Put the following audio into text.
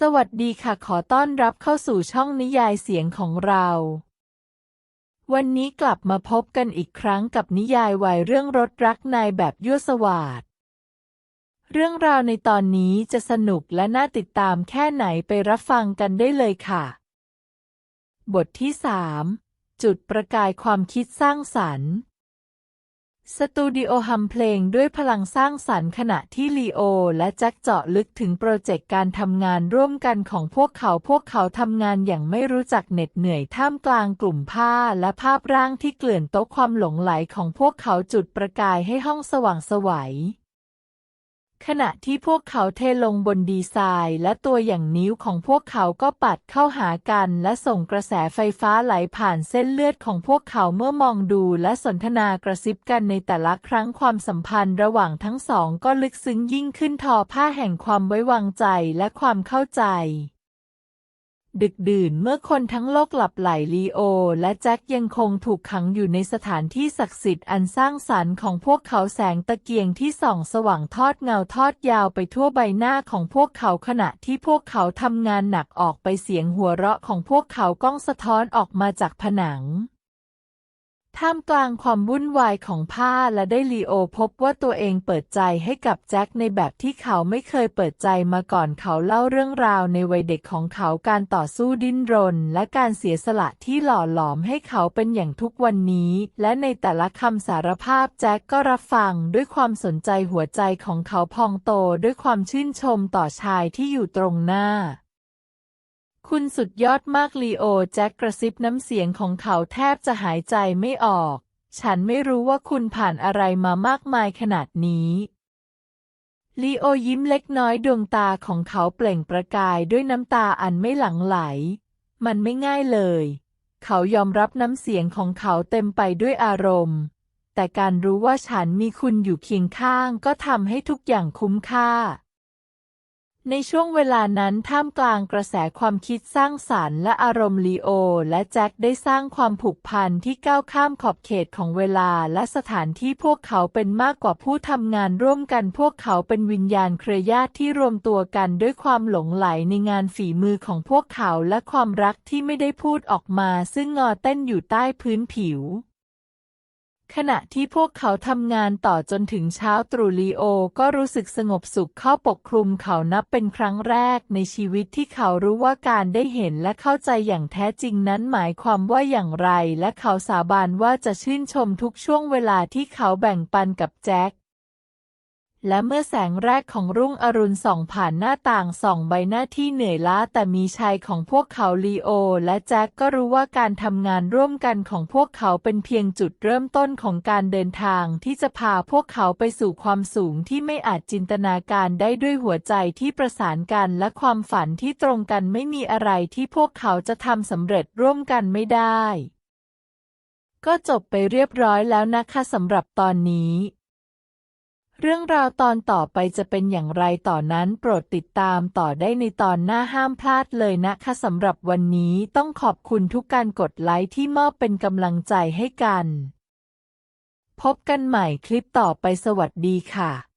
สวัสดีค่ะขอต้อนรับเข้าสู่ช่องนิยายเสียงของเรา วันนี้กลับมาพบกันอีกครั้งกับนิยายวัยเรื่องรถรักในแบบยั่วสวาดเรื่องราวในตอนนี้จะสนุกและน่าติดตามแค่ไหนไปรับฟังกันได้เลยค่ะ บทที่สามจุดประกายความคิดสร้างสรรค์ สตูดิโอฮัมเพลงด้วยพลังสร้างสรรค์ขณะที่ลีโอและแจ็คเจาะลึกถึงโปรเจกต์การทำงานร่วมกันของพวกเขาพวกเขาทำงานอย่างไม่รู้จักเหน็ดเหนื่อยท่ามกลางกลุ่มผ้าและภาพร่างที่เกลื่อนโต๊ะความหลงไหลของพวกเขาจุดประกายให้ห้องสว่างไสวัย ขณะที่พวกเขาเทลงบนดีไซน์และตัวอย่างนิ้วของพวกเขาก็ปัดเข้าหากันและส่งกระแสไฟฟ้าไหลผ่านเส้นเลือดของพวกเขาเมื่อมองดูและสนทนากระซิบกันในแต่ละครั้งความสัมพันธ์ระหว่างทั้งสองก็ลึกซึ้งยิ่งขึ้นทอผ้าแห่งความไว้วางใจและความเข้าใจ ดึกดื่นเมื่อคนทั้งโลกหลับไหลลีโอ และแจ็คยังคงถูกขังอยู่ในสถานที่ศักดิ์สิทธิ์อันสร้างสรรค์ของพวกเขาแสงตะเกียงที่ส่องสว่างทอดเงาทอดยาวไปทั่วใบหน้าของพวกเขาขณะที่พวกเขาทำงานหนักออกไปเสียงหัวเราะของพวกเขาก้องสะท้อนออกมาจากผนัง ท่ามกลางความวุ่นวายของผ้าและได้ลีโอพบว่าตัวเองเปิดใจให้กับแจ็คในแบบที่เขาไม่เคยเปิดใจมาก่อนเขาเล่าเรื่องราวในวัยเด็กของเขาการต่อสู้ดิ้นรน และการเสียสละที่หล่อหลอมให้เขาเป็นอย่างทุกวันนี้ และในแต่ละคำสารภาพแจ็คก็รับฟังด้วยความสนใจหัวใจของเขาพองโตด้วยความชื่นชมต่อชายที่อยู่ตรงหน้า คุณสุดยอดมากลีโอแจ็คกระซิบน้ำเสียงของเขาแทบจะหายใจไม่ออก ฉันไม่รู้ว่าคุณผ่านอะไรมามากมายขนาดนี้ลีโอยิ้มเล็กน้อยดวงตาของเขาเปล่งประกายด้วยน้ำตาอันไม่หลังไหล มันไม่ง่ายเลย เขายอมรับน้ำเสียงของเขาเต็มไปด้วยอารมณ์ แต่การรู้ว่าฉันมีคุณอยู่เคียงข้างก็ทำให้ทุกอย่างคุ้มค่า ในช่วงเวลานั้นท่ามกลางกระแสความคิดสร้างสรรค์และอารมณ์ลีโอ และแจ็คได้สร้างความผูกพันที่ก้าวข้ามขอบเขตของเวลาและสถานที่พวกเขาเป็นมากกว่าผู้ทำงานร่วมกันพวกเขาเป็นวิญญาณเครือญาติที่รวมตัวกันด้วยความหลงไหลในงานฝีมือของพวกเขาและความรักที่ไม่ได้พูดออกมาซึ่งงอเต้นอยู่ใต้พื้นผิว ขณะที่พวกเขาทำงานต่อจนถึงเช้าตรู่ลีโอก็รู้สึกสงบสุขเข้าปกคลุมเขานับเป็นครั้งแรกในชีวิตที่เขารู้ว่าการได้เห็นและเข้าใจอย่างแท้จริงนั้นหมายความว่าอย่างไร และเขาสาบานว่าจะชื่นชมทุกช่วงเวลาที่เขาแบ่งปันกับแจ็ค และเมื่อแสงแรกของรุ่งอรุณส่องผ่านหน้าต่างส่องใบหน้าที่เหนื่อยล้าแต่มีชัยของพวกเขาลีโอ และแจ็คก็รู้ว่าการทำงานร่วมกันของพวกเขาเป็นเพียงจุดเริ่มต้นของการเดินทางที่จะพาพวกเขาไปสู่ความสูงที่ไม่อาจจินตนาการได้ด้วยหัวใจที่ประสานกันและความฝันที่ตรงกันไม่มีอะไรที่พวกเขาจะทำสำเร็จร่วมกันไม่ได้ ก็จบไปเรียบร้อยแล้วนะคะสำหรับตอนนี้ เรื่องราวตอนต่อไปจะเป็นอย่างไรต่อนั้นโปรดติดตามต่อได้ในตอนหน้าห้ามพลาดเลยนะคะสำหรับวันนี้ต้องขอบคุณทุกการกดไลค์ที่มอบเป็นกำลังใจให้กัน พบกันใหม่คลิปต่อไปสวัสดีค่ะ